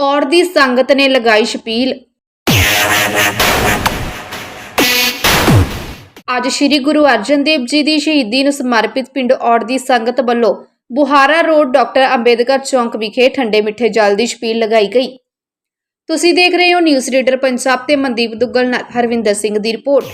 ਔਰ ਦੀ ਸੰਗਤ ਨੇ ਲਗਾਈ ਛਪੀਲ। ਅੱਜ ਸ੍ਰੀ ਗੁਰੂ ਅਰਜਨ ਦੇਵ ਜੀ ਦੀ ਸ਼ਹੀਦੀ ਨੂੰ ਸਮਰਪਿਤ ਪਿੰਡ ਔੜ ਦੀ ਸੰਗਤ ਵੱਲੋਂ ਬੁਹਾਰਾ ਰੋਡ ਡਾਕਟਰ ਅੰਬੇਦਕਰ ਚੌਂਕ ਵਿਖੇ ਠੰਡੇ ਮਿੱਠੇ ਜਲ ਦੀ ਛਪੀਲ ਲਗਾਈ ਗਈ। ਤੁਸੀਂ ਦੇਖ ਰਹੇ ਹੋ ਨਿਊਜ਼ ਰੀਡਰ ਪੰਜਾਬ ਤੇ ਮਨਦੀਪ ਦੁੱਗਲ ਨਾਲ ਹਰਵਿੰਦਰ ਸਿੰਘ ਦੀ ਰਿਪੋਰਟ।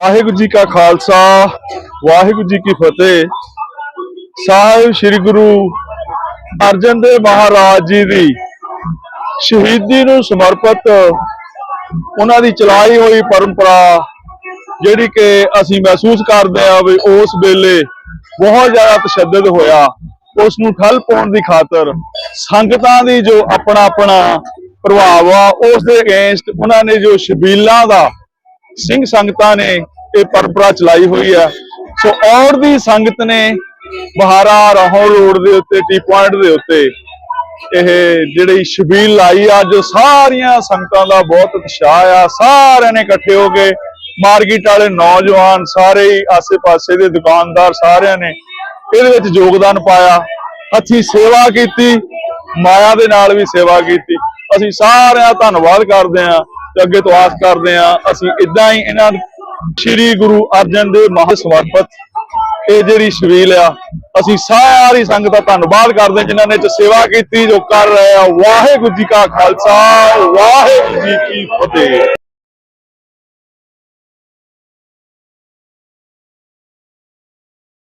ਵਾਹਿਗੁਰੂ ਜੀ ਕਾ ਖਾਲਸਾ, ਵਾਹਿਗੁਰੂ ਜੀ ਕੀ ਫਤਿਹ। ਸਾਹਿਬ ਸ੍ਰੀ ਗੁਰੂ ਅਰਜਨ ਦੇਵ ਮਹਾਰਾਜ ਜੀ ਦੀ ਸ਼ਹੀਦੀ ਨੂੰ ਸਮਰਪਿਤ ਉਹਨਾਂ ਦੀ ਚਲਾਈ ਹੋਈ ਪਰੰਪਰਾ ਜਿਹੜੀ ਕਿ ਅਸੀਂ ਮਹਿਸੂਸ ਕਰਦੇ ਆ ਵੀ ਉਸ ਵੇਲੇ ਬਹੁਤ ਜ਼ਿਆਦਾ ਤਸ਼ੱਦਦ ਹੋਇਆ। ਉਸ ਨੂੰ ਠੱਲ ਪਾਉਣ ਦੀ ਖਾਤਰ ਸੰਗਤਾਂ ਦੀ ਜੋ ਆਪਣਾ ਆਪਣਾ ਪ੍ਰਭਾਵ ਆ, ਉਸ ਦੇ ਅਗੇਂਸਟ ਉਹਨਾਂ ਨੇ ਜੋ ਸ਼ਬੀਲਾਂ ਦਾ ਸਿੰਘ ਸੰਗਤਾਂ ਨੇ ਇਹ ਪਰੰਪਰਾ ਚਲਾਈ ਹੋਈ ਹੈ। ਸੋ ਔਰ ਦੀ ਸੰਗਤ ਨੇ ਬਹਾਰਾ, ਰਾਹੋਂ ਰੋਡ ਦੇ ਉੱਤੇ, ਟੀ ਪੁਆਇੰਟ ਦੇ ਉੱਤੇ ਇਹ ਜਿਹੜੀ ਸ਼ਬੀਲ ਲਾਈ ਆ, ਜੋ ਸਾਰੀਆਂ ਸੰਗਤਾਂ ਦਾ ਬਹੁਤ ਉਤਸ਼ਾਹ ਆ। ਸਾਰਿਆਂ ਨੇ ਇਕੱਠੇ ਹੋ ਕੇ ਮਾਰਕੀਟ ਵਾਲੇ ਨੌਜਵਾਨ ਸਾਰੇ ਹੀ ਆਸੇ-ਪਾਸੇ ਦੇ ਦੁਕਾਨਦਾਰ ਸਾਰਿਆਂ ਨੇ ਇਹਦੇ ਵਿੱਚ ਯੋਗਦਾਨ ਪਾਇਆ। ਹੱਥੀ ਸੇਵਾ ਕੀਤੀ, ਮਾਇਆ ਦੇ ਨਾਲ ਵੀ ਸੇਵਾ ਕੀਤੀ। ਅਸੀਂ ਸਾਰਿਆਂ ਦਾ ਧੰਨਵਾਦ ਕਰਦੇ ਹਾਂ। ਤੇ ਅੱਗੇ ਤੋਂ ਆਸ ਕਰਦੇ ਹਾਂ, ਅਸੀਂ ਇਦਾਂ ਹੀ ਇਹਨਾਂ ਸ੍ਰੀ ਗੁਰੂ ਅਰਜਨ ਦੇਵ ਮਹਾਂ ਸਮਰਪਿਤ ਇਹ ਜਿਹੜੀ ਸ਼ਬੀਲ ਆ, ਅਸੀਂ ਸਾਰੀ ਸੰਗਤ ਦਾ ਧੰਨਵਾਦ ਕਰਦੇ ਹਾਂ, ਜਿਨ੍ਹਾਂ ਨੇ 'ਚ ਸੇਵਾ ਕੀਤੀ ਜੋ ਕਰ ਰਹੇ ਆ। ਵਾਹਿਗੁਰੂ ਜੀ ਕਾ ਖਾਲਸਾ, ਵਾਹਿਗੁਰੂ ਜੀ ਕੀ ਫਤਿਹ।